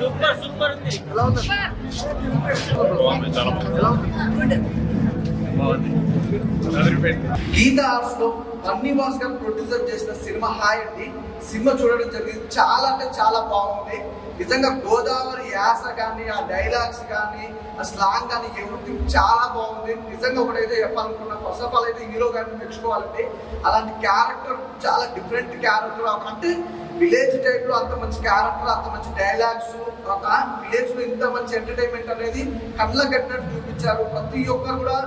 Super super ఉంది. ఎలా ఉంది? ఎలా ఉంది గీత ఆర్ట్స్లో బన్నీ భాస్కర్ ప్రొడ్యూసర్ చేసిన సినిమా హాయ్ అండి. సినిమా చూడడం జరిగింది. చాలా అంటే చాలా బాగుంది. నిజంగా గోదావరి యాస కానీ ఆ డైలాగ్స్ కానీ ఆ స్లాంగ్ కానీ ఎవ్రీథింగ్ చాలా బాగుంది. నిజంగా ఒకటైతే చెప్పాలనుకున్నా ఫస్ట్ ఆఫ్ ఆల్ అయితే హీరో గారిని మెచ్చుకోవాలండి. అలాంటి క్యారెక్టర్ చాలా డిఫరెంట్ క్యారెక్టర్ అంటే విలేజ్ టైప్లో అంత మంచి క్యారెక్టర్ అంత మంచి డైలాగ్స్ ఒక విలేజ్లో ఇంత మంచి ఎంటర్టైన్మెంట్ అనేది కళ్ళ కట్టినట్టు చూపించారు. ప్రతి ఒక్కరు కూడా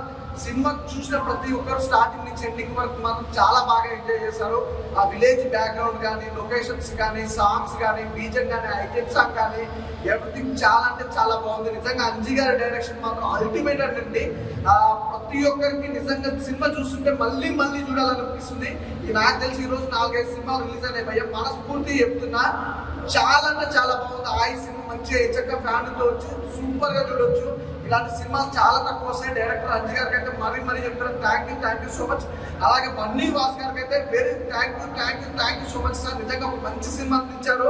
సినిమా చూసిన ప్రతి ఒక్కరు స్టార్టింగ్ నుంచి ఎండింగ్ వరకు మాత్రం చాలా బాగా ఎంజాయ్ చేశారు. ఆ విలేజ్ బ్యాక్గ్రౌండ్ కానీ లొకేషన్స్ కానీ సాంగ్స్ కానీ బీజం కానీ ఐటెం సాంగ్ కానీ ఎవ్రీథింగ్ చాలా అంటే చాలా బాగుంది. నిజంగా అంజీ గారి డైరెక్షన్ మాత్రం అల్టిమేట్ అండి ప్రతి ఒక్కరికి నిజంగా సినిమా చూస్తుంటే మళ్ళీ మళ్ళీ చూడాలనిపిస్తుంది. నాకు తెలిసి ఈ రోజు నాలుగైదు సినిమాలు రిలీజ్ అయినాయి. భయ్య మనస్ఫూర్తి చెప్తున్నా చాలా అంటే చాలా బాగుంది. ఆ సినిమా మంచిగా ఎచ్చక్క ఫ్యాన్తో వచ్చి సూపర్గా చూడొచ్చు. ఇలాంటి సినిమాలు చాలా తక్కువ వస్తాయి. డైరెక్టర్ అంజు గారికి అయితే మరీ మరీ చెప్తాను thank you thank you so much అలాగే బన్నీ వాస్ గారికి అయితే very thank you thank you thank you so much sir నిజంగా ఒక మంచి సినిమా అందించారు.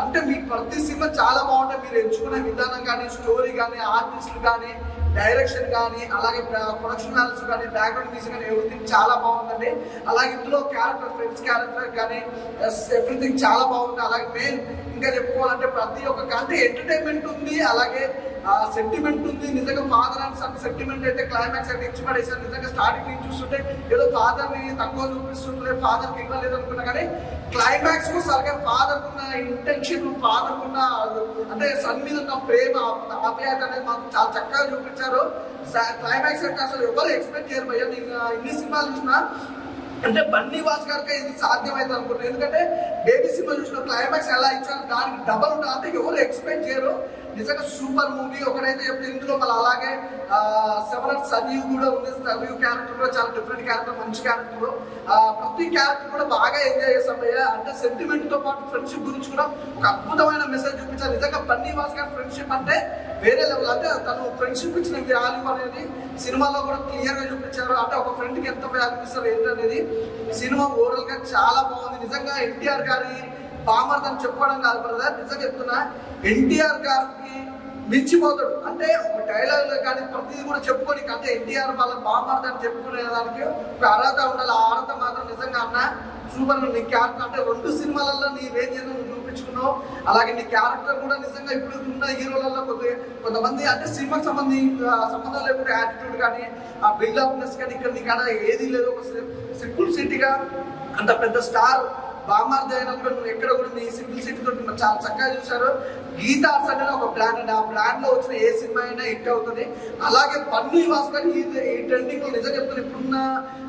అంటే మీ ప్రతి సినిమా చాలా బాగుంటాయి. మీరు ఎంచుకునే విధానం కానీ స్టోరీ కానీ ఆర్టిస్టులు కానీ డైరెక్షన్ కానీ అలాగే ప్రొడక్షన్ వాల్యూస్ కానీ బ్యాక్గ్రౌండ్ మ్యూజిక్ కానీ ఎవ్రీథింగ్ చాలా బాగుందండి. అలాగే ఇందులో క్యారెక్టర్ ఫ్రెండ్స్ క్యారెక్టర్ కానీ ఎవ్రీథింగ్ చాలా బాగుంది. అలాగే మెయిన్ ఇంకా చెప్పుకోవాలంటే ప్రతి ఒక్క కంటే ఎంటర్టైన్మెంట్ ఉంది. అలాగే సెంటిమెంట్ ఉంది. నిజంగా ఫాదర్ అండ్ సన్ సెంటిమెంట్ అయితే క్లైమాక్స్ అయితే ఇచ్చి పడేసారు నిజంగా స్టార్టింగ్ నుంచి చూస్తుంటే ఏదో ఫాదర్ని తక్కువ చూపిస్తుంటే ఫాదర్కి ఇవ్వలేదు అనుకున్నా కానీ క్లైమాక్స్కు సరిగా ఫాదర్ ఇంటెన్షన్ ఫాదర్ ఉన్న అంటే సన్ మీద ఉన్న ప్రేమ ఆప్యాయత అనేది మాకు చాలా చక్కగా చూపించారు. క్లైమాక్స్ అంటే అసలు ఎవరు ఎక్స్పెక్ట్ చేయరు భయ్య. నేను ఇన్ని సినిమాలు చూసినా అంటే బన్నీ వాస్ గారికి ఇది సాధ్యమైంది అనుకుంటున్నాను ఎందుకంటే బేబీ సినిమా చూసిన క్లైమాక్స్ ఎలా ఇచ్చారు దానికి డబల్ ఉంటుంది అంటే ఎవరు ఎక్స్పెక్ట్ చేయరు. నిజంగా సూపర్ మూవీ ఒకరైతే చెప్తే ఇందులో మళ్ళీ అలాగే సెవెన్ సజీవ్ కూడా ఉంది. సజీవ్ క్యారెక్టర్ కూడా చాలా డిఫరెంట్ క్యారెక్టర్ మంచి క్యారెక్టర్ ప్రతి క్యారెక్టర్ కూడా బాగా ఎంజాయ్ చేస్తాం అంటే సెంటిమెంట్తో పాటు ఫ్రెండ్షిప్ గురించి కూడా ఒక అద్భుతమైన మెసేజ్ చూపించారు. నిజంగా బన్నీవాస్ గారి ఫ్రెండ్షిప్ అంటే వేరే లెవెల్ అంటే తను ఫ్రెండ్షిప్ ఇచ్చిన వాల్యూ అనేది సినిమాలో కూడా క్లియర్గా చూపించారు. అంటే ఒక ఫ్రెండ్కి ఎంత వాల్యూ ఇస్తారు ఏంటనేది సినిమా ఓవరాల్గా చాలా బాగుంది. నిజంగా ఎన్టీఆర్ గారి బామర్ది అని కాదు బ్రదర్ నిజంగా చెప్తున్నా ఎన్టీఆర్ గారికి మించిపోతాడు. అంటే ఒక డైలాగ్ కానీ ప్రతిదీ కూడా చెప్పుకొని అంటే ఎన్టీఆర్ వాళ్ళ బామర్ది అని చెప్పుకునే దానికి ఒక అర్హత ఉండాలి ఆ అర్హత మాత్రం నిజంగా అన్న సూపర్ నీ క్యారెక్టర్ అంటే రెండు సినిమాలలో నీ రేంజ్ నువ్వు చూపించుకున్నావు. అలాగే నీ క్యారెక్టర్ కూడా నిజంగా ఇప్పుడు ఉన్న హీరోలలో కొద్ది కొంతమంది అంటే సినిమాకి సంబంధి సంబంధం లేకుండా యాటిట్యూడ్ కానీ ఆ బిల్డప్నెస్ కానీ ఇక్కడ నీ కాడ ఏది లేదు. ఒక సింపుల్ సిటీగా అంత పెద్ద స్టార్ బామార్ది అయినా కూడా నువ్వు ఎక్కడ కూడా నీ సింపుల్ సిటీ తోటి చాలా చక్కగా చూశారు. గీతా ఆర్ట్స్ అనేది ఒక బ్రాండ్ అండి ఆ బ్రాండ్లో వచ్చిన ఏ సినిమా అయినా హిట్ అవుతుంది. అలాగే పన్ను భాస్కర్ ఈ ఈ ట్రెండింగ్లో నిజం చెప్తాను ఇప్పుడున్న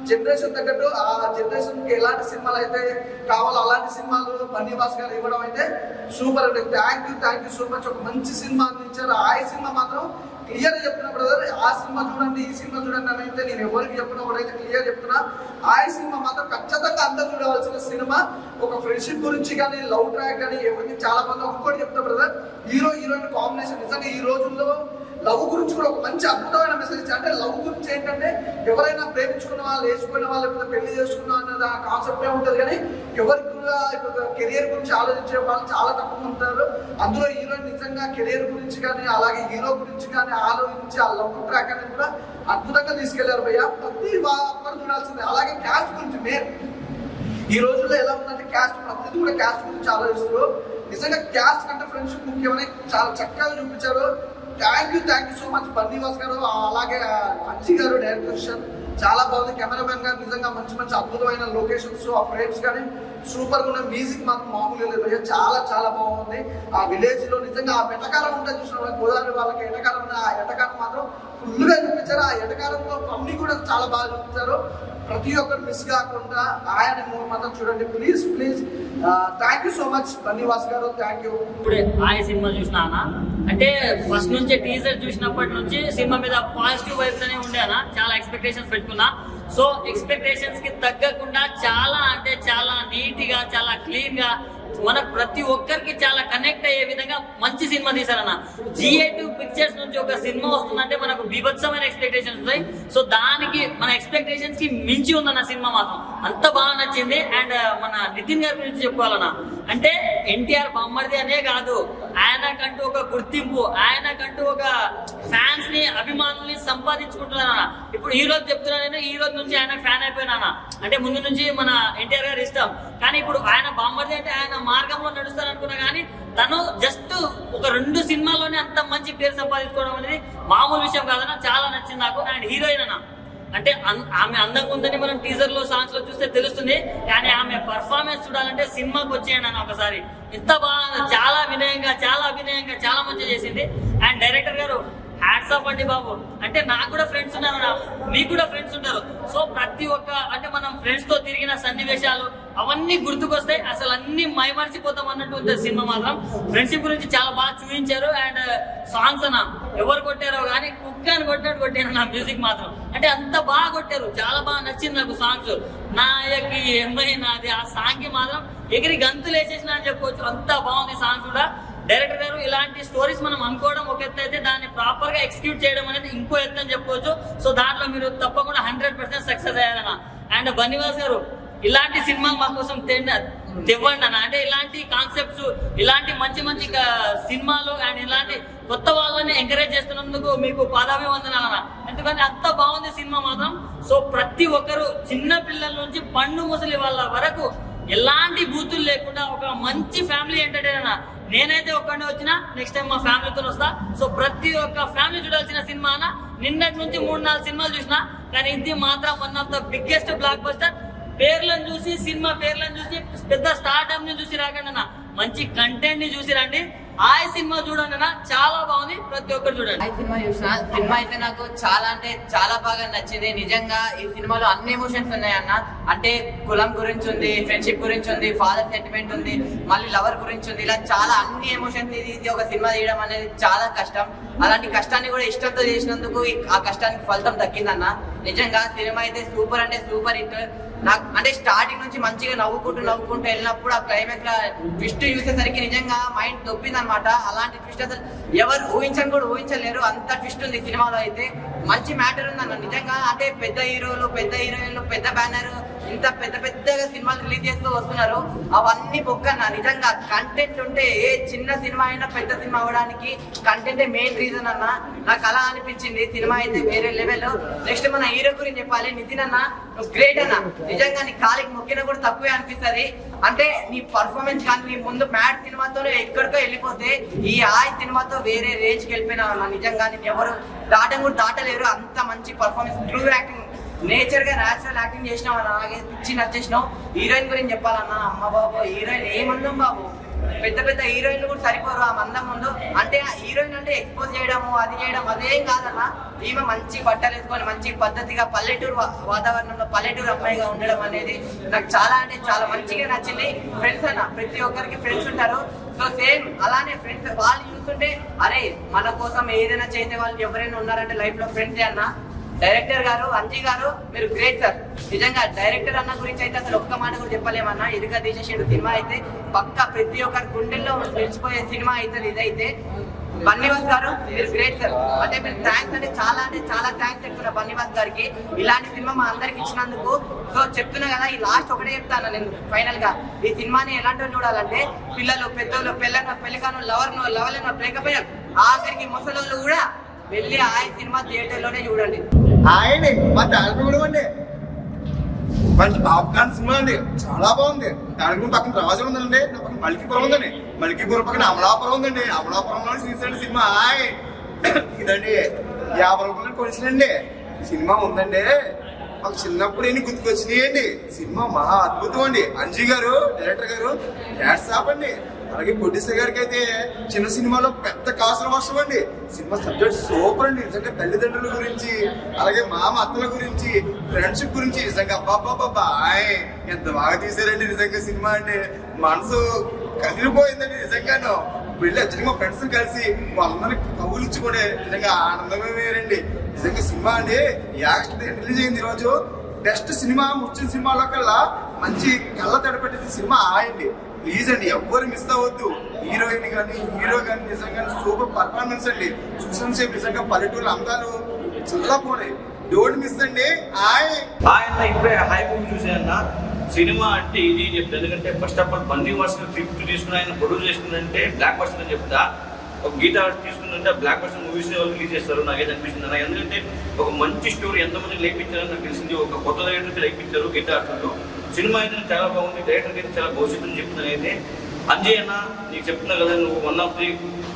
జనరేషన్ తగ్గట్టు ఆ జనరేషన్కి ఎలాంటి సినిమాలు అయితే కావాలో అలాంటి సినిమాలు పన్ను భాస్కర్ ఇవ్వడం అయితే సూపర్ అండి. Thank you thank you so much ఒక మంచి సినిమా అందించారు. ఆ సినిమా మాత్రం క్లియర్ చెప్తున్నా బ్రదర్ ఆ సినిమా చూడండి ఈ సినిమా చూడండి అని అయితే నేను ఎవరికి చెప్పినా ఒకటైతే క్లియర్ చెప్తున్నా ఆ సినిమా మాత్రం ఖచ్చితంగా అందరూ చూడవలసిన సినిమా. ఒక ఫ్రెండ్షిప్ గురించి కానీ లవ్ ట్రాక్ కానీ ఎవరికి చాలా మంది ఒకటి చెప్తా బ్రదర్ హీరో హీరోయిన్ కాంబినేషన్ నిజంగా ఈ రోజుల్లో లవ్ గురించి కూడా ఒక మంచి అద్భుతమైన మెసేజ్ ఇచ్చారు. అంటే లవ్ గురించి ఏంటంటే ఎవరైనా ప్రేమించుకున్న వాళ్ళు వేసుకున్న వాళ్ళు లేకపోతే పెళ్ళి చేసుకున్నా అన్నది ఆ కాన్సెప్టే ఉంటుంది. కానీ ఎవరికి కూడా ఇప్పుడు కెరియర్ గురించి ఆలోచించే వాళ్ళు చాలా తక్కువ ఉంటారు. అందులో హీరో నిజంగా కెరియర్ గురించి కానీ అలాగే హీరో గురించి కానీ ఆలోచించి ఆ లవ్ ట్రాక్ అనేది కూడా అద్భుతంగా తీసుకెళ్ళారు భయ్య. ప్రతి ఒక్కరు చూడాల్సిందే. అలాగే క్యాస్ట్ గురించి మేర్ ఈ రోజుల్లో ఎలా ఉందంటే క్యాస్ట్ ప్రతిదీ కూడా క్యాస్ట్ గురించి ఆలోచిస్తారు నిజంగా క్యాస్ట్ కంటే ఫ్రెండ్షిప్ ముఖ్యమని చాలా చక్కగా చూపించారు. Thank you thank you so much Bunny Vas గారు. అలాగే మంచి గారు డైరెక్షన్ చాలా బాగుంది. కెమెరామెన్ గారు నిజంగా మంచి మంచి అద్భుతమైన లొకేషన్స్ ఆ ఫ్రేమ్స్ కానీ సూపర్గా ఉన్న మ్యూజిక్ మాకు మామూలుగా లేదు చాలా చాలా బాగుంది. ఆ విలేజ్లో నిజంగా ఆ ఎటకారం ఉంటుంది చూసిన గోదావరి వాళ్ళకి ఎటకారం ఉన్న ఆ ఎటకారం మాత్రం ఫుల్గా చూపించారు. ఆ ఎటకారంలో అన్ని కూడా చాలా బాగా చూపించారు. ప్రతి ఒక్కరు మిస్ కాకుండా ఆయన మాత్రం చూడండి. Please please thank you so much Bunny Vas గారు. థ్యాంక్ యూ ఇప్పుడు ఆయన సినిమా చూసినా అన్న? అంటే ఫస్ట్ నుంచి టీజర్ చూసినప్పటి నుంచి సినిమా మీద పాజిటివ్ వైబ్స్ అనేవి ఉండేనా చాలా ఎక్స్పెక్టేషన్స్ పెట్టుకున్నా. సో ఎక్స్పెక్టేషన్స్కి తగ్గకుండా చాలా అంటే చాలా నీట్గా చాలా క్లీన్గా మన ప్రతి ఒక్కరికి చాలా కనెక్ట్ అయ్యే విధంగా మంచి సినిమా తీశారన్న. జిఏ టూ పిక్చర్స్ నుంచి ఒక సినిమా వస్తుందంటే మనకు బీభత్సమైన ఎక్స్పెక్టేషన్స్ ఉంటాయి. సో దానికి మన ఎక్స్పెక్టేషన్స్కి మించి ఉందన్న సినిమా మాత్రం. అంత బాగా నచ్చింది. అండ్ uh, మన నితిన్ గారి గురించి చెప్పుకోవాలన్నా. అంటే ఎన్టీఆర్ బొమ్మర్ది అనే కాదు. ఆయనకంటూ ఒక గుర్తింపు ఆయనకంటూ ఒక ఫ్యాన్స్ని అభిమానుల్ని సంపాదించుకుంటున్నాను ఇప్పుడు ఈ రోజు చెప్తున్నా నేను ఈ రోజు నుంచి ఆయన ఫ్యాన్ అయిపోయినా అంటే ముందు నుంచి మన ఎన్టీఆర్ గారు ఇష్టం. కానీ ఇప్పుడు ఆయన బామ్మర్ది అంటే ఆయన మార్గంలో నడుస్తారు అనుకున్నా కానీ తను జస్ట్ ఒక రెండు సినిమాల్లోనే అంత మంచి పేరు సంపాదించుకోవడం అనేది మామూలు విషయం కాదన్న చాలా నచ్చింది నాకు. అండ్ హీరోయిన్ అన్న. అంటే అన్- ఆమె అందంగా ఉందని మనం టీజర్లో సాంగ్స్లో చూస్తే తెలుస్తుంది కానీ ఆమె పర్ఫార్మెన్స్ చూడాలంటే సినిమాకి వచ్చేయండి అని ఒకసారి. ఇంత బాగా చాలా వినయంగా చాలా అభినయంగా చాలా మంచిగా చేసింది. అండ్ డైరెక్టర్ గారు హ్యాట్స్ ఆఫ్ అండి బాబు. అంటే నాకు కూడా ఫ్రెండ్స్ ఉన్నారు నా మీకు కూడా ఫ్రెండ్స్ ఉంటారు. సో ప్రతి ఒక్క అంటే మనం ఫ్రెండ్స్తో తిరిగిన సన్నివేశాలు అవన్నీ గుర్తుకొస్తాయి. అసలు అన్ని మైమర్చిపోతాం అన్నట్టు ఉంటుంది సినిమా మాత్రం ఫ్రెండ్షిప్ గురించి చాలా బాగా చూపించారు. అండ్ సాంగ్స్ uh, అన్న ఎవరు కొట్టారో కానీ కుక్క అని కొట్టినట్టు కొట్టాను నా మ్యూజిక్ మాత్రం. అంటే అంత బాగా కొట్టారు. చాలా బాగా నచ్చింది నాకు సాంగ్స్ నాయకి ఏమైనాది? ఆ సాంగ్కి మాత్రం ఎగిరి గంతులు వేసేసిన అని చెప్పుకోవచ్చు అంత బాగుంది సాంగ్స్ కూడా. డైరెక్టర్ గారు ఇలాంటి స్టోరీస్ మనం అనుకోవడం ఒక ఎత్తు అయితే దాన్ని ప్రాపర్గా ఎక్స్క్యూట్ చేయడం అనేది ఇంకో ఎత్తు అని చెప్పుకోవచ్చు సో దాంట్లో మీరు తప్పకుండా హండ్రెడ్ పర్సెంట్ సక్సెస్ అయ్యారన్న. అండ్ బన్నివాస్ గారు ఇలాంటి సినిమా మా కోసం తెవ్వండి అన్న. అంటే ఇలాంటి కాన్సెప్ట్స్ ఇలాంటి మంచి మంచి సినిమాలు అండ్ ఇలాంటి కొత్త వాళ్ళని ఎంకరేజ్ చేస్తున్నందుకు మీకు పాదాభివందనాలు అన్న. ఎందుకంటే అంత బాగుంది సినిమా మాత్రం. సో ప్రతి ఒక్కరు చిన్న పిల్లల నుంచి పండు ముసలి వాళ్ళ వరకు ఎలాంటి బూతులు లేకుండా ఒక మంచి ఫ్యామిలీ ఎంటర్టైన్ అన్న నేనైతే ఒక్కడే వచ్చినా నెక్స్ట్ టైం మా ఫ్యామిలీతో వస్తా. సో ప్రతి ఒక్క ఫ్యామిలీ చూడాల్సిన సినిమా అన్న నిన్నటి నుంచి మూడు నాలుగు సినిమాలు చూసిన కానీ ఇది మాత్రం one of the biggest blockbuster పేర్లను చూసి సినిమా పేర్లను చూసి పెద్ద స్టార్టప్ని చూసి రాకండి అన్న. మంచి కంటెంట్ని చూసి రండి. ఆ సినిమా చూడండి అన్న చాలా బాగుంది. ప్రతి ఒక్కరు చూడండి. ఈ సినిమా చూసిన సినిమా అయితే నాకు చాలా అంటే చాలా బాగా నచ్చింది. నిజంగా ఈ సినిమాలో అన్ని ఎమోషన్స్ ఉన్నాయి అన్న. అంటే కులం గురించి ఉంది ఫ్రెండ్షిప్ గురించి ఉంది ఫాదర్ సెంటిమెంట్ ఉంది మళ్ళీ లవర్ గురించి ఉంది. ఇలా చాలా అన్ని ఎమోషన్స్ ఇది ఇది ఒక సినిమా తీయడం అనేది చాలా కష్టం. అలాంటి కష్టాన్ని కూడా ఇష్టంతో చేసినందుకు ఆ కష్టానికి ఫలితం దక్కిందన్న. నిజంగా సినిమా అయితే సూపర్ అంటే సూపర్ హిట్. నాకు అంటే స్టార్టింగ్ నుంచి మంచిగా నవ్వుకుంటూ నవ్వుకుంటూ వెళ్ళినప్పుడు ఆ క్లైమాక్స్లో ట్విస్ట్ చూసేసరికి నిజంగా మైండ్ దొబ్బింది అనమాట అలాంటి ట్విస్ట్ అసలు ఎవరు ఊహించని కూడా ఊహించలేరు. అంత ట్విస్ట్ ఉంది సినిమాలో అయితే. మంచి మ్యాటర్ ఉంది అన్న నిజంగా అంటే పెద్ద హీరోలు పెద్ద హీరోయిన్లు పెద్ద బ్యానర్ ఇంత పెద్ద పెద్దగా సినిమాలు రిలీజ్ చేస్తూ వస్తున్నారు. అవన్నీ బొక్కన్న నిజంగా కంటెంట్ ఉంటే ఏ చిన్న సినిమా అయినా పెద్ద సినిమా అవ్వడానికి కంటెంటే మెయిన్ రీజన్ అన్న. నాకు అలా అనిపించింది. సినిమా అయితే వేరే లెవెల్ నెక్స్ట్ మన హీరో గురించి చెప్పాలి. నితిన్ అన్న గ్రేట్ అన్న. నిజంగా నీ కాలికి మొక్కినా కూడా తక్కువే అనిపిస్తుంది. అంటే నీ పర్ఫార్మెన్స్ కానీ నీ ముందు మ్యాడ్ సినిమాతోనే ఎక్కడికో వెళ్ళిపోతే ఈ ఆయ్ సినిమాతో వేరే రేంజ్కి వెళ్ళిపోయినా నిజంగా నేను ఎవరు దాటం కూడా దాటలేరు. అంత మంచి పర్ఫార్మెన్స్ ట్రూ యాక్టింగ్ నేచర్గా న్యాచురల్ యాక్టింగ్ చేసినావు అన్న అలాగే పిచ్చి నచ్చేసినావు. హీరోయిన్ గురించి చెప్పాలన్నా అమ్మ బాబు హీరోయిన్ ఏమందం బాబు? పెద్ద పెద్ద హీరోయిన్లు కూడా సరిపోరు ఆ మందం ముందు. అంటే ఆ హీరోయిన్ అంటే ఎక్స్పోజ్ చేయడము అది చేయడం అదేం కాదన్న. ఈమె మంచి బట్టలు వేసుకొని మంచి పద్ధతిగా పల్లెటూరు వాతావరణంలో పల్లెటూరు అమ్మాయిగా ఉండడం అనేది నాకు చాలా అంటే చాలా మంచిగా నచ్చింది. ఫ్రెండ్స్ అన్న ప్రతి ఒక్కరికి ఫ్రెండ్స్ ఉంటారు. సో సేమ్ అలానే ఫ్రెండ్స్ వాళ్ళు చూస్తుంటే అరే మన కోసం ఏదైనా చేసే వాళ్ళు ఎవరైనా ఉన్నారంటే లైఫ్లో ఫ్రెండ్స్ అన్న. డైరెక్టర్ గారు అంజీ గారు మీరు గ్రేట్ సార్. నిజంగా డైరెక్టర్ అన్న గురించి అయితే అసలు ఒక్క మాట కూడా చెప్పలేమన్నా. ఇదిగా తీసేసిండు సినిమా అయితే పక్క ప్రతి ఒక్కరి గుండెల్లో నిలిచిపోయే సినిమా అవుతుంది ఇదైతే. బన్నీవాస్ గారు మీరు గ్రేట్ సార్. అంటే మీరు థ్యాంక్స్ అంటే చాలా అంటే చాలా థ్యాంక్స్ చెప్తున్నా బన్నీవాస్ గారికి. ఇలాంటి సినిమా మా అందరికి ఇచ్చినందుకు. సో చెప్తున్నా కదా ఈ లాస్ట్ ఒకటే చెప్తాను నేను ఫైనల్గా. ఈ సినిమాని ఎలాంటి చూడాలంటే పిల్లలు పెద్దోళ్ళు పెళ్ళన పెళ్ళికాను లవర్ను లవలను బ్రేకప్ అయ్యారు. ఆఖరికి ముసలోళ్ళు కూడా వెళ్ళి ఆ సినిమా థియేటర్లోనే చూడండి. ఆయనే మా తాలపి కూడా అండి మంచి పాప్కార్న్ సినిమా అండి. చాలా బాగుంది. దానికి పక్కన రాజు ఉందండి. నా పక్కన మల్కీపురం ఉందండి. మల్కీపురం పక్కన అమలాపురం ఉందండి. అమలాపురంలో తీసాడు సినిమా. హాయ్. ఇదండి. యాభై రూపాయలు కొలిసినండి సినిమా ఉందండి. మాకు చిన్నప్పుడు ఎన్ని గుర్తుకొచ్చినాయండి. సినిమా మహా అద్భుతం అండి. అంజీ గారు డైరెక్టర్ గారు హ్యాట్స్ ఆఫ్ అండి. అలాగే ప్రొడ్యూసర్ గారికి అయితే చిన్న సినిమాలో పెద్ద కాసులు వర్షం అండి సినిమా సబ్జెక్ట్ సూపర్ అండి. నిజంగా తల్లిదండ్రుల గురించి అలాగే మామ అత్తల గురించి ఫ్రెండ్షిప్ గురించి నిజంగా అబ్బాబ్బాబ్బా ఎంత బాగా తీసారండి నిజంగా సినిమా అండి. మనసు కదిలిపోయిందండి నిజంగాను. వెళ్ళి వచ్చి మా ఫ్రెండ్స్ కలిసి వాళ్ళందరినీ కబులించుకునే నిజంగా ఆనందమే వేరండి. నిజంగా సినిమా అండి. యాక్ట్ రిలీజ్ అయింది ఈరోజు. బెస్ట్ సినిమా ముచ్చిన సినిమాలో కల్లా మంచి కళ్ళ తడపెట్టిన సినిమా ఆయండి ప్లీజ్ అండి ఎవ్వరు మిస్ అవ్వద్దు. హీరోయిన్ కానీ హీరో కానీ నిజంగా సూపర్ పర్ఫార్మెన్స్ అండి. చూసిన సేపు నిజంగా పల్లెటూరు అందాలు చాలా డోంట్ మిస్ అండి. హాయ్ ఆయన ఇప్పుడే హై మూవీ చూసాయన్న సినిమా అంటే ఇది చెప్తా ఎందుకంటే ఫస్ట్ ఆఫ్ ఆల్ బందీ వర్షన్ ఫిఫ్త్ తీసుకుని ఆయన ప్రొడ్యూస్ చేసుకున్నారంటే బ్లాక్ వర్షన్ అని చెప్తా. ఒక గీత తీసుకుందంటే బ్లాక్ వర్షన్ మూవీస్ రిలీజ్ చేస్తారు నాకైతే అనిపిస్తుంది అన్న. ఎందుకంటే ఒక మంచి స్టోరీ ఎంతమంది లేపించారని నాకు తెలిసింది. ఒక కొత్త దగ్గర లేపించారు గీత సినిమా అయితే చాలా బాగుంది డైరెక్టర్ అయితే చాలా భవిష్యత్తు అని చెప్తున్నాను అయితే. అంజయ్ అన్న నీకు చెప్తున్నా కదా నువ్వు one of the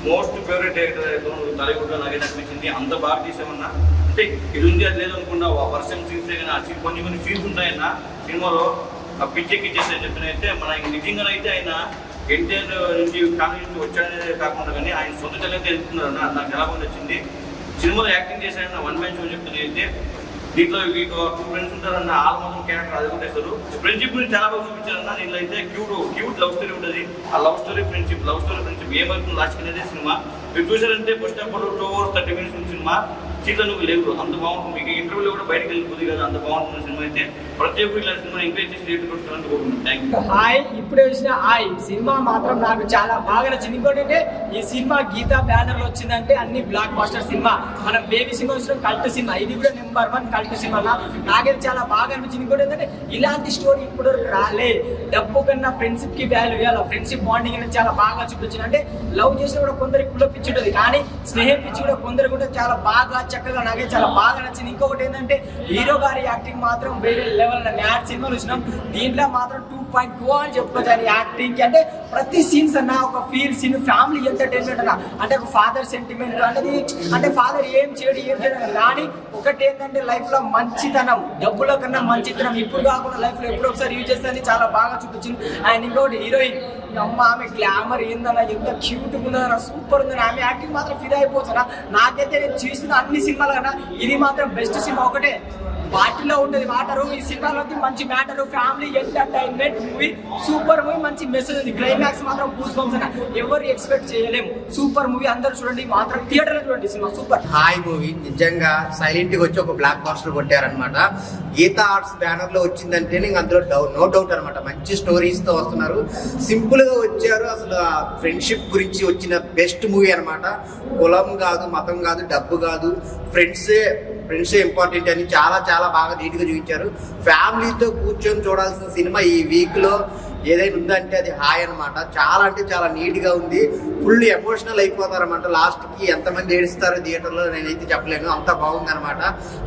most favourite director అయితే నువ్వు టాలీవుడ్లో నాకైతే అనిపించింది. అంత బాగా తీసామన్నా అంటే ఇది ఉంది అది లేదు అనుకున్నా వర్షం సీన్స్ కానీ ఆ scene- కొన్ని కొన్ని సీన్స్ ఉంటాయన్న సినిమాలో. ఆ పిచ్చెక్కిచ్చేస్తే చెప్పినైతే మన నిజంగా అయితే ఆయన ఎన్టీఆర్ నుంచి కాంగ్రెస్ నుంచి వచ్చాడనే కాకుండా కానీ ఆయన సొంత తెలియక వెళ్తున్నారు అన్న. నాకు చాలా బాగా నచ్చింది. సినిమాలో యాక్టింగ్ చేశాడన్న వన్ మ్యాన్ షో చెప్తున్నా అయితే. దీంట్లో వీకు టూ ఫ్రెండ్స్ ఉంటారన్న ఆల్ మొత్తం క్యారెక్టర్ అది కూడా ఫ్రెండ్షిప్ గురించి చాలా బాగా చూపించారన్న. దీంట్లో అయితే క్యూట్ క్యూట్ లవ్ స్టోరీ ఉంటుంది. ఆ love story friendship love story friendship ఏమవుతుంది లాస్ట్ అనేది సినిమా. మీరు చూసారంటే first of all two hours thirty minutes ఉంది సినిమా. సీట్లో నువ్వు లేవు. అంత బాగుంటుంది. మీకు ఇంటర్వ్యూలో కూడా బయటకు వెళ్ళిపోదు కదా అంత బాగుంటుంది సినిమా అయితే. ప్రతి ఒక్కరు ఇలా సినిమా ఎంకరేజ్ చేసి రేట్ కొడుతున్నాను కోరుకుంటున్నాను థ్యాంక్ యూ హాయ్ ఇప్పుడే వచ్చిన హాయ్. సినిమా మాత్రం నాకు చాలా బాగా నచ్చింది. ఇంకోటంటే ఈ సినిమా గీతా బ్యానర్లో వచ్చిందంటే అన్ని బ్లాక్ బాస్టర్ సినిమా. మనం బేబీ సినిమా వచ్చిన కల్ట్ సినిమా ఇది కూడా నెంబర్ వన్ కల్ట్ సినిమా నాకైతే చాలా బాగా అనిపించింది. ఇంకోటి ఏంటంటే ఇలాంటి స్టోరీ ఇప్పుడు రాలే. డబ్బు కన్నా ఫ్రెండ్షిప్కి వాల్యూ ఇవ్వాలి. ఫ్రెండ్షిప్ బాండింగ్ అనేది చాలా బాగా చూపించింది. అంటే లవ్ చేసిన కూడా కొందరికి కుల పిచ్చి ఉంటుంది. కానీ స్నేహం పిచ్చి కూడా కొందరు కూడా చాలా బాగా చక్కగా నాకే చాలా బాగా నచ్చింది. ఇంకొకటి ఏంటంటే హీరో గారి యాక్టింగ్ మాత్రం వేరే లెవెల్ మ్యాట్ సినిమాలు వచ్చినాం దీంట్లో మాత్రం టూ పాయింట్ టూ అని చెప్పుకోవచ్చు యాక్టింగ్కి. అంటే ప్రతి సీన్స్ అన్న ఒక ఫీల్ సీన్ ఫ్యామిలీ ఎంటర్టైన్మెంట్ అన్న. అంటే ఒక ఫాదర్ సెంటిమెంట్ అనేది అంటే ఫాదర్ ఏం చేయడు ఏం చేయడం కానీ ఒకటి ఏంటంటే లైఫ్లో మంచితనం. డబ్బుల కన్నా మంచితనం. ఇప్పుడు కాకుండా లైఫ్లో ఎప్పుడు ఒకసారి యూజ్ చేస్తే చాలా బాగా చూపించింది అండ్ ఇంకోటి హీరోయిన్ అమ్మ ఆమె గ్లామర్ ఏందన్నా ఎంత క్యూట్ ఉన్నదన్న సూపర్ ఉందన్న. ఆమె యాక్టింగ్ మాత్రం ఫిదా అయిపోతున్నా నాకైతే నేను చూసిన అన్ని సినిమాల కన్నా ఇది మాత్రం బెస్ట్ సినిమా ఒకటే. వాటిలో ఉండేది వాటరు ఈ సినిమాలో మంచి matter family entertainment movie super movie మంచి మెసేజ్ ఉంది. క్లైమాక్స్ మాత్రం పూస్ బంప్స్ అన్న. ఎవరు ఎక్స్పెక్ట్ చేయలేము. సూపర్ మూవీ అందరూ చూడండి మాత్రం థియేటర్లో చూడండి సినిమా. సూపర్. Hi movie. నిజంగా సైలెంట్గా వచ్చి ఒక బ్లాక్ బాస్టర్ కొట్టారనమాట గీతా ఆర్ట్స్ బ్యానర్లో వచ్చిందంటే నేను అందులో డౌట్ నో డౌట్ అనమాట మంచి స్టోరీస్తో వస్తున్నారు. సింపుల్గా వచ్చారు. అసలు ఫ్రెండ్షిప్ గురించి వచ్చిన బెస్ట్ మూవీ అనమాట కులం కాదు మతం కాదు డబ్బు కాదు. ఫ్రెండ్సే ఫ్రెండ్స్ ఇంపార్టెంట్ అని చాలా చాలా బాగా నీట్గా చూపించారు. ఫ్యామిలీతో కూర్చొని చూడాల్సిన సినిమా ఈ వీక్లో ఏదైనా ఉందంటే అది హాయ్ అనమాట చాలా అంటే చాలా నీట్గా ఉంది. ఫుల్ ఎమోషనల్ అయిపోతారనమాట లాస్ట్కి ఎంతమంది ఏడుస్తారు థియేటర్లో నేనైతే చెప్పలేను. అంత బాగుందనమాట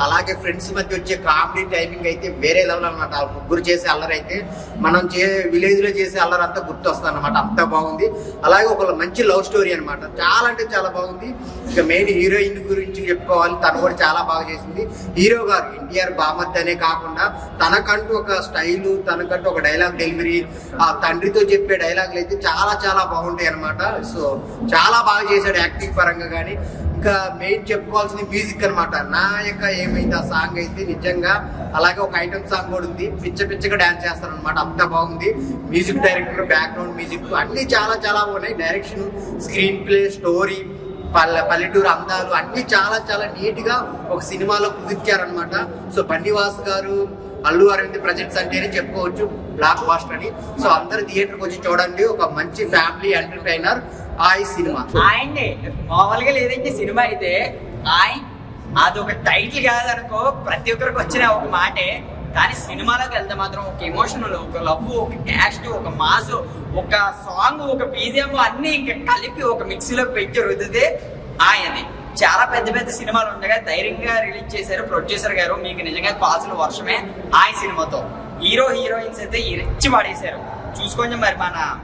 అలాగే ఫ్రెండ్స్ మధ్య వచ్చే కామెడీ టైమింగ్ అయితే వేరే లెవెల్ అనమాట ముగ్గురు చేసే అల్లరి అయితే మనం చే విలేజ్లో చేసే అల్లరి అంతా గుర్తొస్తుంది అనమాట అంత బాగుంది. అలాగే ఒక మంచి లవ్ స్టోరీ అనమాట చాలా అంటే చాలా బాగుంది. ఇక మెయిన్ హీరోయిన్ గురించి చెప్పుకోవాలి. తను కూడా చాలా బాగా చేసింది. హీరో గారు ఎన్టీఆర్ బామత్ అనే కాకుండా తనకంటూ ఒక స్టైలు తనకంటూ ఒక డైలాగ్ డెలివరీ ఆ తండ్రితో చెప్పే డైలాగులు అయితే చాలా చాలా బాగుంటాయి అనమాట సో చాలా బాగా చేశాడు యాక్టింగ్ పరంగా కానీ ఇంకా మెయిన్ చెప్పుకోవాల్సింది మ్యూజిక్ అనమాట నా యొక్క ఏమైంది? ఆ సాంగ్ అయితే నిజంగా అలాగే ఒక ఐటమ్ సాంగ్ కూడా ఉంది. పిచ్చ పిచ్చగా డాన్స్ చేస్తారనమాట అంత బాగుంది. మ్యూజిక్ డైరెక్టర్ బ్యాక్గ్రౌండ్ మ్యూజిక్ అన్ని చాలా చాలా బాగున్నాయి. డైరెక్షన్ స్క్రీన్ ప్లే స్టోరీ పల్లె పల్లెటూరు అందాలు అన్ని చాలా చాలా నీట్గా ఒక సినిమాలో కుదిర్చారనమాట సో బన్నివాస్ గారు అల్లు అరవింద్ ప్రజెంట్స్ అంటేనే చెప్పుకోవచ్చు బ్లాక్ బాస్టర్ అని. సో అందరు థియేటర్కి వచ్చి చూడండి ఒక మంచి ఫ్యామిలీ ఎంటర్టైనర్ ఆ సినిమా. ఆయన్నే మామూలుగా లేదంటే సినిమా అయితే. ఆయన అది ఒక టైటిల్ కాదనుకో ప్రతి ఒక్కరికి వచ్చిన ఒక మాటే. కానీ సినిమాలోకి వెళ్తే మాత్రం ఒక ఎమోషనల్ ఒక లవ్ ఒక క్యాస్ట్ ఒక మాస్ ఒక సాంగ్ ఒక బీజియం అన్ని ఇంకా కలిపి ఒక మిక్సీలో పెట్టి రుద్దితే ఆయనే. చాలా పెద్ద పెద్ద సినిమాలు ఉండగా ధైర్యంగా రిలీజ్ చేశారు ప్రొడ్యూసర్ గారు. మీకు నిజంగా కాసులు వర్షమే ఆ సినిమాతో. హీరో హీరోయిన్స్ అయితే ఇచ్చి పడేశారు చూసుకోండి మరి మన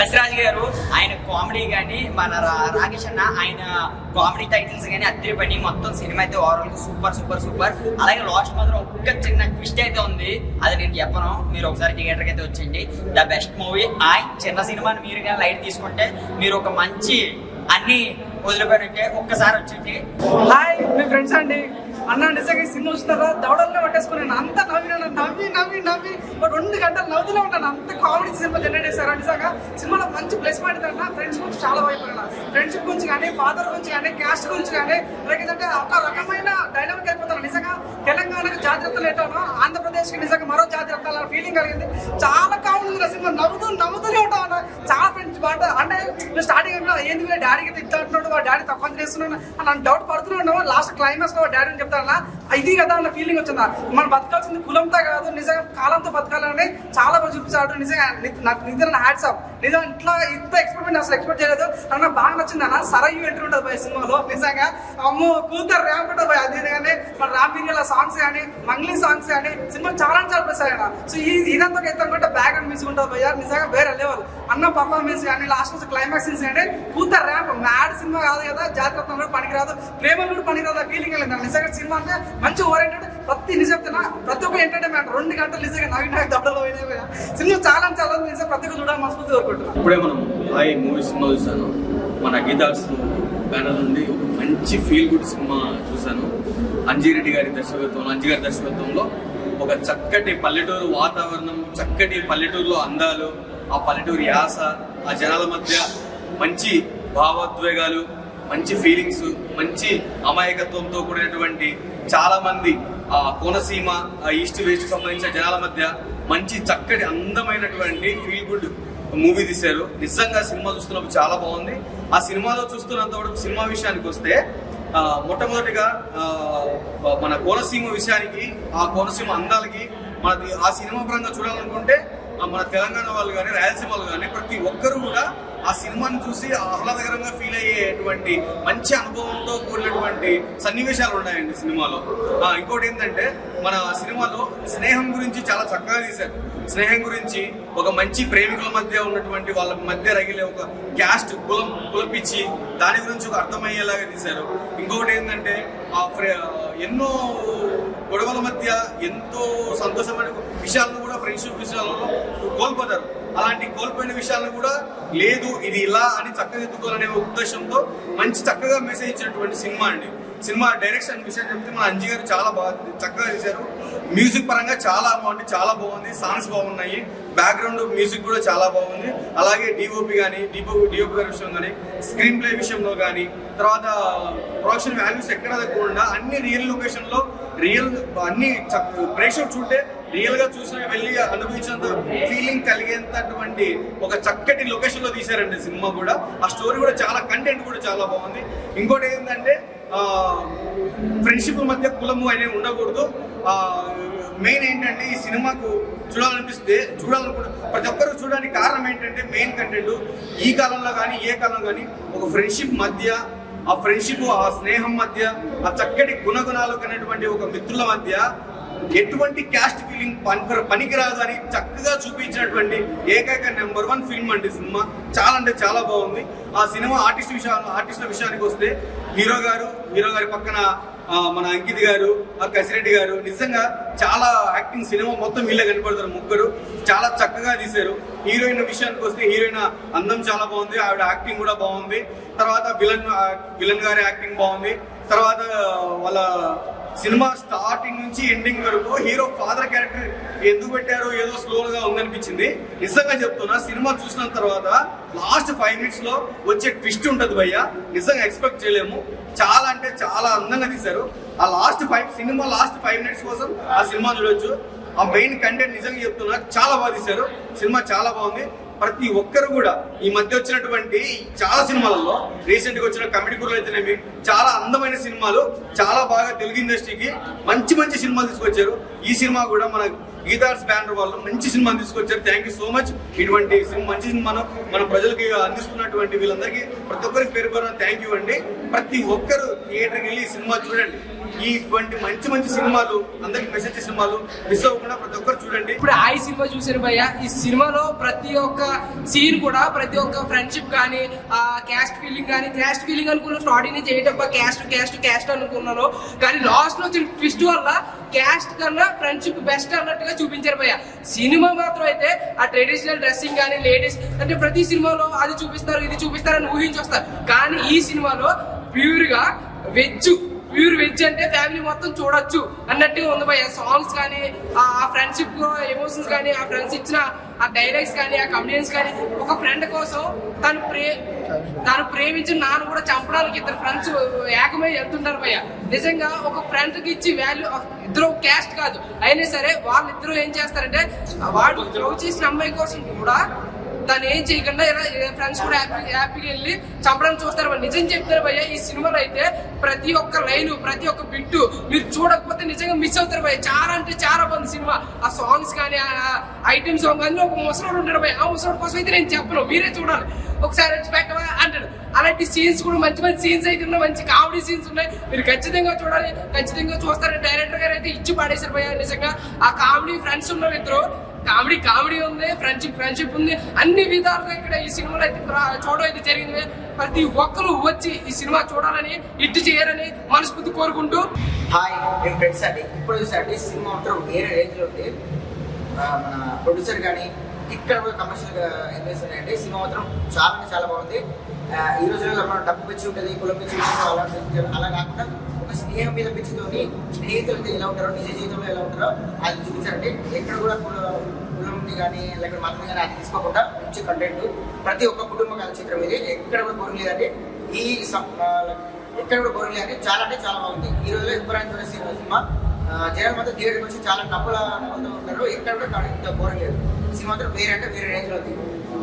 కసిరాజ్ గారు ఆయన కామెడీ కానీ మన రా- రాకేష్ అన్న ఆయన కామెడీ టైటిల్స్ కానీ అద్దరి పని మొత్తం సినిమా అయితే ఓవరాల్ సూపర్ సూపర్ సూపర్. అలాగే లాస్ట్ మాత్రం ఒక్క చిన్న ట్విస్ట్ అయితే ఉంది. అది నేను చెప్పను. మీరు ఒకసారి థియేటర్కి అయితే వచ్చేయండి. ద బెస్ట్ మూవీ ఆ చిన్న సినిమాని మీరు కానీ లైట్ తీసుకుంటే మీరు ఒక మంచి అన్ని వదిలిపోయినట్టే ఒక్కసారి వచ్చేసి హాయ్ మీ ఫ్రెండ్స్ అండి. అన్న నిజంగా ఈ సినిమా వస్తున్నారా దవడల్లో పట్టేసుకున్నాను అంత నవ్వినాను నవ్వి నవ్వి నవ్వి ఒక రెండు గంటలు నవ్వుతూనే ఉంటాను. అంత కామెడీ సినిమా జనరేట్ చేశారు? నిజంగా సినిమాలో మంచి ప్లేస్ పాయింట్ అన్న ఫ్రెండ్స్ గురించి చాలా భయపడినా ఫ్రెండ్షిప్ గురించి కానీ ఫాదర్ గురించి కానీ క్యాస్ట్ గురించి కానీ లేదంటే ఒక రకమైన డైనమిక్ అయిపోతాను నిజంగా తెలంగాణకు జాగ్రత్తలు ఏంటానో ఆంధ్రప్రదేశ్కి నిజంగా మరో జాగ్రత్త ఫీలింగ్ కలిగింది. చాలా కామెడీ ఉంది సినిమా. నవ్వుతూ నవ్వుతూనే ఉంటాం అన్న. చాలా ఫ్రెండ్స్ బాట అంటే నేను స్టార్టింగ్ ఏంది డాడీకి అయితే ఇట్లా అంటున్నాడు వాడు డాడీ తప్పని చేస్తున్నాడు అని. డౌట్ పడుతున్నాడు లాస్ట్ క్లైమాక్స్లో చెప్తాను అని చెప్తాను ఇది కదా అన్న ఫీలింగ్ వచ్చిందా? మనం బతకాల్సింది కులంతో కాదు నిజంగా కాలంతో బతకాలని చాలా బాగా చూపించాడు. నిజంగా నాకు నిజంగా హ్యాట్స్ ఆఫ్ నిజంగా ఇట్లా ఇంత ఎక్స్పెరిమెంట్ అసలు ఎక్స్పెక్ట్ చేయలేదు. నాకు బాగా నచ్చింది అన్న. సరయ్యూ ఎంట్రీ ఉంటుంది పోయి సినిమాలో. నిజంగా అమ్మో కూతురు ర్యాంప్ ఉంటుంది పోయి. అది కానీ మన రామ్ మిరియల సాంగ్స్ కానీ మంగ్లీ సాంగ్స్ కానీ సినిమా చాలా చాలా పెసాయి అన్న. సో ఈ ఇదంతా అయితే కూడా బ్యాక్ అండ్ మిస్ ఉంటుంది పోయి. నిజంగా వేరే లెవెల్ అన్న పర్ఫార్మెన్స్ కానీ లాస్ట్ క్లైమాక్స్ సీన్స్ కానీ కూతురు ర్యాంప్ మ్యాడ్ సినిమా కాదు కదా జాగ్రత్త కూడా పనికిరాదు. ప్రేమ కూడా పనికిరాదు ఫీలింగ్ వెళ్ళింది నిజంగా సినిమా అంటే మంచి ఓరియంటెడ్ ప్రతి నిజం చెప్తున్నా ప్రతి ఒక్క ఎంటర్టైన్మెంట్ రెండు గంటలు నిజంగా నాకు నాకు దొడలు పోయినాయి సినిమా చాలా చాలా నిజంగా ప్రతి ఒక్క చూడాలి మనస్ఫూర్తి కోరుకుంటున్నాను. ఇప్పుడే మనం హాయ్ మూవీ సినిమా చూశాను. మన గీతార్స్ బ్యానర్ నుండి ఒక మంచి ఫీల్ గుడ్ సినిమా చూశాను. అంజిరెడ్డి గారి దర్శకత్వంలో అంజి గారి దర్శకత్వంలో ఒక చక్కటి పల్లెటూరు వాతావరణం చక్కటి పల్లెటూరులో అందాలు ఆ పల్లెటూరు యాస ఆ జనాల మధ్య మంచి భావోద్వేగాలు మంచి ఫీలింగ్స్ మంచి అమాయకత్వంతో కూడినటువంటి చాలా మంది ఆ కోనసీమ ఈస్ట్ వెస్ట్ సంబంధించిన జనాల మధ్య మంచి చక్కటి అందమైనటువంటి ఫీల్ గుడ్ మూవీ తీశారు. నిజంగా సినిమా చూస్తున్నప్పుడు చాలా బాగుంది. ఆ సినిమాలో చూస్తున్నంత వరకు సినిమా విషయానికి వస్తే మొట్టమొదటిగా మన కోనసీమ విషయానికి ఆ కోనసీమ అందాలకి మనది ఆ సినిమా పరంగా చూడాలనుకుంటే మన తెలంగాణ వాళ్ళు కానీ రాయలసీమ వాళ్ళు కానీ ప్రతి ఒక్కరు కూడా ఆ సినిమాని చూసి ఆహ్లాదకరంగా ఫీల్ అయ్యేటువంటి మంచి అనుభవంతో కూడినటువంటి సన్నివేశాలు ఉన్నాయండి సినిమాలో. ఇంకోటి ఏంటంటే మన సినిమాలో స్నేహం గురించి చాలా చక్కగా తీశారు. స్నేహం గురించి ఒక మంచి ప్రేమికుల మధ్య ఉన్నటువంటి వాళ్ళ మధ్య రగిలే ఒక క్యాస్ట్ కులం కులపిచ్చి దాని గురించి ఒక అర్థమయ్యేలాగా తీశారు. ఇంకొకటి ఏంటంటే ఎన్నో గొడవల మధ్య ఎంతో సంతోషమైన విషయాలను కూడా ఫ్రెండ్షిప్ విషయాలలో కోల్పోతారు. అలాంటి కోల్పోయిన విషయాలను కూడా లేదు ఇది ఇలా అని చక్కదిద్దుకోవాలనే ఉద్దేశంతో మంచి చక్కగా మెసేజ్ ఇచ్చినటువంటి సినిమా అండి. సినిమా డైరెక్షన్ విషయం చెప్తే మన అంజీ గారు చాలా బాగా చక్కగా చేశారు. మ్యూజిక్ పరంగా చాలా బాగుంది చాలా బాగుంది సాంగ్స్ బాగున్నాయి. బ్యాక్గ్రౌండ్ మ్యూజిక్ కూడా చాలా బాగుంది. అలాగే డిఓపి కానీ డిఓ డిఓపి గారి విషయం కానీ స్క్రీన్ ప్లే విషయంలో కానీ తర్వాత ప్రొడక్షన్ వాల్యూస్ ఎక్కడ తగ్గకుండా అన్ని రియల్ లొకేషన్లో రియల్ అన్ని ప్రేక్షకులు ప్రేక్షకుడు చూస్తే రియల్గా చూసిన వెళ్ళి అనుభవించినంత ఫీలింగ్ కలిగేంతటువంటి ఒక చక్కటి లొకేషన్లో తీశారండి సినిమా కూడా. ఆ స్టోరీ కూడా చాలా కంటెంట్ కూడా చాలా బాగుంది. ఇంకోటి ఏంటంటే ఫ్రెండ్షిప్ మధ్య కులము అనేవి ఉండకూడదు. మెయిన్ ఏంటంటే ఈ సినిమాకు చూడాలనిపిస్తే చూడాలనుకుంటే ప్రతి ఒక్కరు చూడడానికి కారణం ఏంటంటే మెయిన్ కంటెంట్ ఈ కాలంలో కానీ ఏ కాలంలో కానీ ఒక ఫ్రెండ్షిప్ మధ్య ఆ ఫ్రెండ్షిప్ ఆ స్నేహం మధ్య ఆ చక్కటి గుణగుణాలు కనేటువంటి ఒక మిత్రుల మధ్య ఎటువంటి క్యాస్ట్ ఫీలింగ్ పని పనికిరాదు అని చక్కగా చూపించినటువంటి ఏకైక నెంబర్ వన్ ఫిల్మ్ అండి సినిమా. చాలా అంటే చాలా బాగుంది. ఆ సినిమా ఆర్టిస్ట్ విషయాలు ఆర్టిస్టుల విషయానికి వస్తే హీరో గారు హీరో గారి పక్కన మన అంకిత్ గారు ఆ కసిరెడ్డి గారు నిజంగా చాలా యాక్టింగ్ సినిమా మొత్తం వీళ్ళే కనపడతారు ముగ్గురు. చాలా చక్కగా తీశారు. హీరోయిన్ విషయానికి వస్తే హీరోయిన్ అందం చాలా బాగుంది. ఆవిడ యాక్టింగ్ కూడా బాగుంది. తర్వాత విలన్ విలన్ గారి యాక్టింగ్ బాగుంది. తర్వాత వాళ్ళ సినిమా స్టార్టింగ్ నుంచి ఎండింగ్ వరకు హీరో ఫాదర్ క్యారెక్టర్ ఎందుకు పెట్టారో ఏదో స్లోగా ఉందనిపించింది. నిజంగా చెప్తున్నా సినిమా చూసిన తర్వాత లాస్ట్ ఫైవ్ మినిట్స్లో వచ్చే ట్విస్ట్ ఉంటది భయ్య. నిజంగా ఎక్స్పెక్ట్ చేయలేము. చాలా అంటే చాలా అందంగా తీశారు. ఆ last five cinema last five minutes కోసం ఆ సినిమా చూడొచ్చు. ఆ మెయిన్ కంటెంట్ నిజంగా చెప్తున్నా చాలా బాగా తీశారు. సినిమా చాలా బాగుంది. ప్రతి ఒక్కరు కూడా ఈ మధ్య వచ్చినటువంటి చాలా సినిమాలలో రీసెంట్గా వచ్చిన కమిటీ కూడా అయితేనేమి చాలా అందమైన సినిమాలు చాలా బాగా తెలుగు ఇండస్ట్రీకి మంచి మంచి సినిమాలు తీసుకొచ్చారు. ఈ సినిమా కూడా మన గీతార్స్ బ్యానర్ వాళ్ళు మంచి సినిమాని తీసుకొచ్చారు. థ్యాంక్ యూ సో మచ్ ఇటువంటి సినిమా మంచి సినిమాను మన ప్రజలకి అందిస్తున్నటువంటి వీళ్ళందరికీ ప్రతి ఒక్కరికి పేరు పేరు థ్యాంక్ యూ అండి. ప్రతి ఒక్కరు థియేటర్కి వెళ్ళి ఈ సినిమా చూడండి. ఈ ఇటువంటి మంచి మంచి సినిమాలు అందరికి మెసేజ్ సినిమాలు మిస్ అవ్వకుండా ప్రతి ఒక్కరు చూడండి. ఇప్పుడు ఆయి సినిమా చూసారు భయ్య. ఈ సినిమాలో ప్రతి ఒక్క సీన్ కూడా ప్రతి ఒక్క ఫ్రెండ్షిప్ కానీ ఆ క్యాస్ట్ ఫీలింగ్ కానీ క్యాస్ట్ ఫీలింగ్ అనుకున్న స్టార్టింగ్ నుంచి ఏంటబ్బా క్యాస్ట్ క్యాస్ట్ క్యాస్ట్ అనుకున్నాను కానీ లాస్ట్లో వచ్చిన ట్విస్ట్ వల్ల క్యాస్ట్ కన్నా ఫ్రెండ్షిప్ బెస్ట్ అన్నట్టుగా చూపించారు భయ్య. సినిమా మాత్రం అయితే ఆ ట్రెడిషనల్ డ్రెస్సింగ్ కానీ లేడీస్ అంటే ప్రతి సినిమాలో అది చూపిస్తారు ఇది చూపిస్తారని ఊహించి వస్తారు. కానీ ఈ సినిమాలో ప్యూర్గా వెజ్ ప్యూర్ వెజ్ అంటే ఫ్యామిలీ మొత్తం చూడొచ్చు. అన్నట్టుగా ఉంది భయ సాంగ్స్ కానీ ఆ ఫ్రెండ్షిప్ ఎమోషన్స్ కానీ ఆ ఫ్రెండ్స్ ఇచ్చిన ఆ డైలాగ్స్ కానీ ఆ కమిడియన్స్ కానీ ఒక ఫ్రెండ్ కోసం తను ప్రే తను ప్రేమించిన నాన్న కూడా చంపడానికి ఇద్దరు ఫ్రెండ్స్ ఏకమై వెళ్తుంటారు భయ్య. నిజంగా ఒక ఫ్రెండ్కి ఇచ్చి వాల్యూ ఇద్దరు క్యాస్ట్ కాదు. అయినా సరే వాళ్ళిద్దరూ ఏం చేస్తారంటే వాడు లవ్ చేసిన అమ్మాయి కోసం కూడా దాన్ని ఏం చేయకుండా ఫ్రెండ్స్ కూడా హ్యాపీ హ్యాపీగా వెళ్ళి చంపడానికి చూస్తారు. నిజం చెప్తారు భయ్య ఈ సినిమాలో అయితే ప్రతి ఒక్క లైన్ ప్రతి ఒక్క బిట్టు మీరు చూడకపోతే నిజంగా మిస్ అవుతారు భయ్య. చాలా అంటే చాలా బాగుంది సినిమా. ఆ సాంగ్స్ కానీ ఆ ఐటమ్ సాంగ్ కానీ ఒక ముసలోడు ఉంటాడు భయ్య. ఆ ముసలోడు కోసం అయితే నేను చెప్పను మీరే చూడాలి. ఒకసారి వచ్చి పెట్టవా అంటాడు. అలాంటి సీన్స్ కూడా మంచి మంచి సీన్స్ అయితే ఉన్నాయి మంచి కామెడీ సీన్స్ ఉన్నాయి. మీరు ఖచ్చితంగా చూడాలి ఖచ్చితంగా చూస్తారు డైరెక్టర్ గారు అయితే ఇచ్చి పాడేశారు భయ్య నిజంగా. ఆ కామెడీ ఫ్రెండ్స్ ఉన్నారు ఇద్దరు కామెడీ కామెడీ ఉంది ఫ్రెండ్షిప్ ఫ్రెండ్షిప్ ఉంది. అన్ని విధాలుగా ఇక్కడ ఈ సినిమాలో అయితే చూడడం అయితే జరిగింది. ప్రతి ఒక్కరు వచ్చి ఈ సినిమా చూడాలని ఇట్టు చేయాలని మనస్ఫూర్తి కోరుకుంటూ. హాయ్ మేము ఫ్రెండ్స్ అండి. ఇప్పుడు చూసండి సినిమా మాత్రం వేరే రేంజ్లో ఉంది. మన ప్రొడ్యూసర్ కానీ ఇక్కడ కూడా కమర్షియల్ ఇన్వెస్ట్ ఉన్నాయండి. సినిమా మాత్రం చాలా చాలా బాగుంది. ఈ రోజుల్లో మనం డబ్బు పెంచి ఉంటుంది కులం పెంచి అలా అలా కాకుండా స్నేహం మీద పిచ్చితోని స్నేహితులతో ఎలా ఉంటారో నిజ జీవితంలో ఎలా ఉంటారో అది చూపించారండి ఎక్కడ కూడా కుల- కులంని కానీ లేకపోతే మతం కానీ అది తీసుకోకుండా మంచి కంటెంట్ ప్రతి ఒక్క కుటుంబ కథ చిత్రం ఇది ఎక్కడ కూడా బోరింగ్ లేదండి ఈ ఎక్కడ కూడా బోరింగ్ లేదండి చాలా అంటే చాలా బాగుంది. ఈ రోజులో ఇబ్బంది సినిమా ఆ, మాత్రం థియేటర్కి వచ్చి చాలా నవ్వుల నవ్వుతూ ఉంటారు. ఎక్కడ కూడా ఇంత బోరింగ్ లేదు సినిమా మాత్రం వేరే అంటే వేరే రేంజ్లో ఉంది.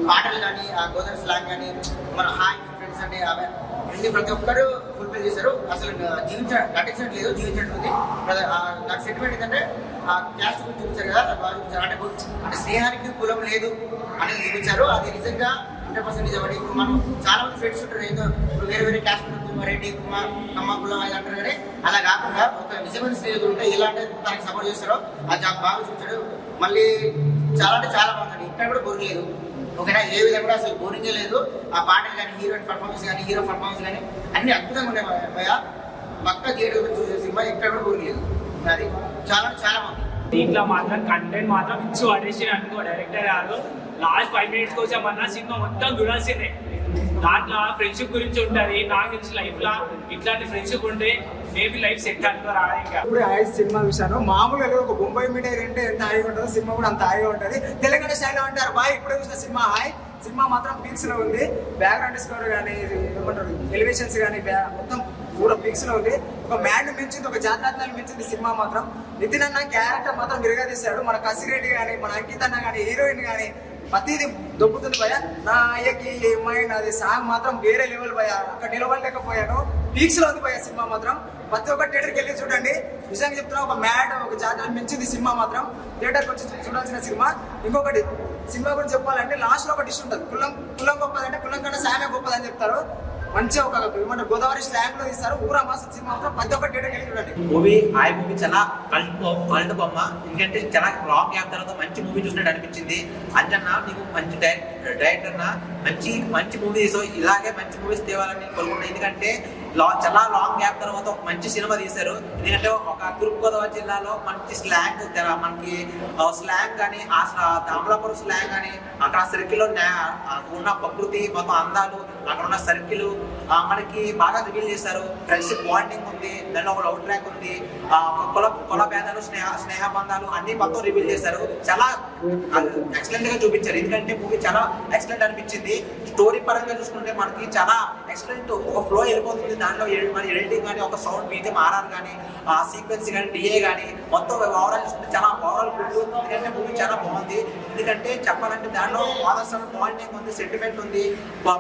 పాటలు కానీ ఆ గోదావరి స్లాంగ్ కానీ మన హాయ్ ఫ్రెండ్స్ అంటే ఆమె. అన్ని ప్రతి ఒక్కరు ఫుల్ఫిల్ చేశారు. అసలు జీవించ నటించడం లేదు జీవించడం ఉంది. నాకు సెంటిమెంట్ ఏంటంటే ఆ క్యాస్ట్ గురించి చూపించారు కదా అది బాగా చూపించారు. అంటే అంటే స్నేహానికి కులం లేదు అనేది చూపించారు. అది నిజంగా హండ్రెడ్ పర్సెంట్ నిజమండి ఇప్పుడు మనం చాలా మంది ఫ్రెండ్స్ ఉంటారు. ఏదో ఇప్పుడు వేరే వేరే క్యాస్ట్ ఉంటుంది కుమారెడ్డి కుమార్ కమ్మ కులం అది అంటారు కానీ అలా కాకుండా ఒక నిజమైన స్నేహితులు ఉంటే ఎలా అంటే తనకి సపోర్ట్ చేస్తారో అది బాగా చూపించాడు. మళ్ళీ చాలా అంటే చాలా బాగుందండి. ఇక్కడ కూడా బోరింగ్ లేదు ఓకేనా? ఏ విధంగా కూడా అసలు బోరింగే లేదు. ఆ పాటలు కానీ హీరోయిన్ పర్ఫార్మెన్స్ కానీ హీరో పర్ఫార్మెన్స్ కానీ అన్ని అద్భుతంగా ఉన్నాయి భయ పక్క థియేటర్ చూసే సినిమా ఎక్కడ కూడా బోరింగ్ లేదు. అది చాలా చాలా బాగుంది. దీంట్లో మాత్రం కంటెంట్ మాత్రం ఇచ్చి పడేసి అనుకో డైరెక్టర్ గారు. లాస్ట్ ఫైవ్ మినిట్స్ వచ్చామన్నా సినిమా మొత్తం చూడాల్సిందే దాంట్లో ఫ్రెండ్షిప్ గురించి ఉంటుంది. నాకు తెలిసి లైఫ్ లా ఇట్లాంటి ఫ్రెండ్షిప్ ఉంటే మేబీ లైఫ్ సెట్ అనుకో ఇప్పుడు హాయ్ సినిమా చూశాను. మామూలుగా ఒక బొంబాయి మీడియా అంటే ఎంత హాయిగా ఉంటుందో సినిమా కూడా అంత హాయిగా ఉంటుంది. తెలంగాణ స్టైల్లో అంటారు. బాయ్ ఇప్పుడు చూసిన సినిమా హాయ్. సినిమా మాత్రం పీక్స్లో ఉంది. బ్యాక్గ్రౌండ్ స్కోర్ కానీ ఏమంటారు ఎలివేషన్స్ కానీ మొత్తం కూడా పీక్స్లో ఉంది. ఒక మ్యాడ్ మించింది ఒక జాతరాత్నాలు మించింది సినిమా మాత్రం. నితిన్ అన్న క్యారెక్టర్ మాత్రం విరగదీశాడు మన కసిరెడ్డి కానీ మన అంకిత్ అన్న కానీ హీరోయిన్ కానీ ప్రతిది దొబ్బుతుంది భయ నా అయ్యకి ఏమైనా అది సాంగ్ మాత్రం వేరే లెవెల్ భయ అక్కడ నిలబడలేకపోయాను. పీక్స్లో ఉంది భయ సినిమా మాత్రం. ప్రతి ఒక్క థియేటర్కి వెళ్ళి చూడండి. నిజంగా చెప్తున్నా ఒక మ్యాడ్ ఒక జాతర మించింది సినిమా మాత్రం. థియేటర్కి వచ్చి చూడాల్సిన సినిమా. ఇంకొకటి సినిమా గురించి చెప్పాలంటే లాస్ట్లో ఒక డిష్ ఉంటుంది. కులం కులం గొప్పదంటే కులం కన్నా సామే గొప్పదని చెప్తారు. మంచిగా ఒక ఏమంటే గోదావరి స్లాంగ్లో తీస్తారు ఊరా మాసం సినిమా మాత్రం ప్రతి ఒక్క థియేటర్కి వెళ్ళి మూవీ ఆ మూవీ చాలా కల్ట్ కల్ట్ బొమ్మ. ఎందుకంటే చాలా లాంగ్ గ్యాప్ తర్వాత మంచి మూవీ చూసినట్టు అనిపించింది. అంటన్నా నీకు మంచి డైరెక్టర్ డైరెక్టర్ మంచి మంచి మూవీస్ ఇలాగే మంచి మూవీస్ తేవాలని కోరుకుంటున్నాను ఎందుకంటే లా చాలా లాంగ్ గ్యాప్ తర్వాత ఒక మంచి సినిమా తీశారు. ఎందుకంటే ఒక తూర్పుగోదావరి జిల్లాలో మంచి స్లాంగ్ మనకి స్లాంగ్ కానీ ఆ స- స్లాంగ్ కానీ అక్కడ సర్కిల్లో ఉన్న ప్రకృతి మొత్తం అందాలు అక్కడ ఉన్న సర్కిల్ మనకి బాగా రివీల్ చేశారు. ఫ్రెండ్షిప్ బాండింగ్ ఉంది దానిలో ఒక లవ్ ట్రాక్ ఉంది ఆ, కుల కుల భేదాలు స్నేహ స్నేహ బంధాలు అన్ని మొత్తం రివీల్ చేశారు. చాలా ఎక్సలెంట్గా చూపించారు. ఎందుకంటే మూవీ చాలా ఎక్సలెంట్ అనిపించింది. స్టోరీ పరంగా చూసుకుంటే మనకి చాలా ఎక్సలెంట్ ఒక ఫ్లో వెళ్ళిపోతుంది. దానిలో మన ఎడిటింగ్ కానీ ఒక సౌండ్ బీజం ఆర్ఆర్ కానీ ఆ సీక్వెన్స్ కానీ డిఏ కానీ మొత్తం ఓవరాల్ చూసుకుంటే చాలా ఓవరాల్ గుడ్ ఎందుకంటే మూవీ చాలా బాగుంది. ఎందుకంటే చెప్పాలంటే దాంట్లో ఫాదర్ బాండింగ్ ఉంది సెంటిమెంట్ ఉంది.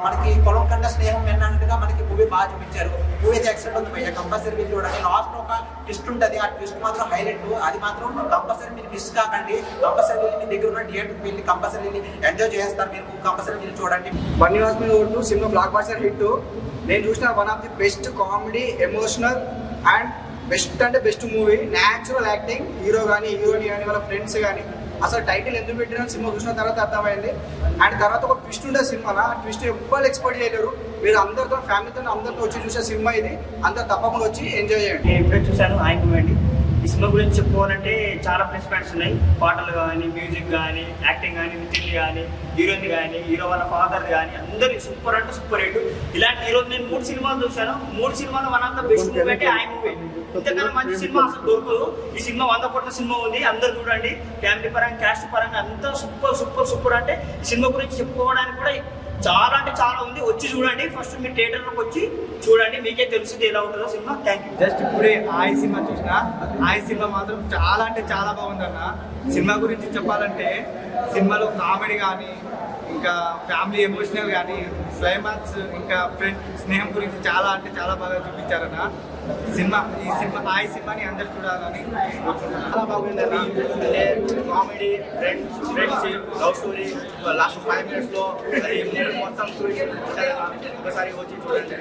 మనకి పొలం కన్నా స్నేహం విన్నట్టుగా మనకి మూవీ బాగా చూపించారు. మూవీ అయితే ఎక్సలెంట్ ఉంది భయ్య. కంపల్సరీ మీరు చూడండి. లాస్ట్ ఒక ట్విస్ట్ ఉంటుంది. ఆ ట్విస్ట్ మాత్రం హైలైట్ అది మాత్రం కంపల్సరీ మీరు మిస్ కాకండి. కంపల్సరీ వెళ్ళి మీ దగ్గర ఉన్న థియేటర్కి వెళ్ళి కంపల్సరీ వెళ్ళి ఎంజాయ్ చేస్తారు మీరు. కంపల్సరీ వెళ్ళి చూడండి. బన్నీవాస్ మీద కొట్టు సినిమా బ్లాక్ బాస్టర్ హిట్ నేను చూసిన one of the best comedy emotional and best అంటే best movie natural acting hero కానీ హీరోయిన్ కానీ వాళ్ళ ఫ్రెండ్స్ కానీ అసలు టైటిల్ ఎందుకు పెట్టినా సినిమా చూసిన తర్వాత అర్థమైంది. అండ్ తర్వాత ఒక ట్విస్ట్ ఉండే సినిమాలో ఆ ట్విస్ట్ ఎవ్వరు ఎక్స్పెక్ట్ చేయలేరు. మీరు అందరితో ఫ్యామిలీతో అందరితో వచ్చి చూసే సినిమా ఇది. అందరు తప్పకుండా వచ్చి ఎంజాయ్ చేయండి. చూశాను ఆయన ఈ సినిమా గురించి చెప్పుకోవాలంటే చాలా ప్లస్ పాయింట్స్ ఉన్నాయి. పాటలు కానీ మ్యూజిక్ కానీ యాక్టింగ్ కానీ నితిన్ కానీ హీరోయిన్ కానీ హీరో వాళ్ళ ఫాదర్ కానీ అందరి సూపర్ అంటే సూపర్ హిట్. ఇలాంటి ఈరోజు నేను మూడు సినిమాలు చూశాను. మూడు సినిమాలు one of the best movie అంటే ఆయన మూవీ. ఇంతకన్నా మంచి సినిమా అసలు దొరకదు. ఈ సినిమా వంద కోట్ల సినిమా ఉంది. అందరు చూడండి. ఫ్యామిలీ పరంగా క్యాస్ట్ పరంగా అంతా సూపర్ సూపర్ సూపర్ అంటే ఈ సినిమా గురించి చెప్పుకోవడానికి కూడా చాలా అంటే చాలా ఉంది. వచ్చి చూడండి. ఫస్ట్ మీరు థియేటర్లోకి వచ్చి చూడండి. మీకే తెలుస్తుంది ఎలా ఉంటుందో సినిమా. థ్యాంక్ యూ జస్ట్ ఇప్పుడే ఆయి సినిమా చూసిన ఆయి సినిమా మాత్రం చాలా అంటే చాలా బాగుంది అన్న. సినిమా గురించి చెప్పాలంటే సినిమాలో కామెడీ కానీ ఇంకా ఫ్యామిలీ ఎమోషనల్ కానీ క్లైమాక్స్ ఇంకా ఫ్రెండ్ స్నేహం గురించి చాలా అంటే చాలా బాగా చూపించారన్న. సినిమా ఈ సినిమా ఆ సినిమాని అందరు చూడాలని చాలా బాగుంటుంది అంటే comedy friends friendship love story last five మినిట్స్లో మొత్తం ఒకసారి వచ్చి చూడండి.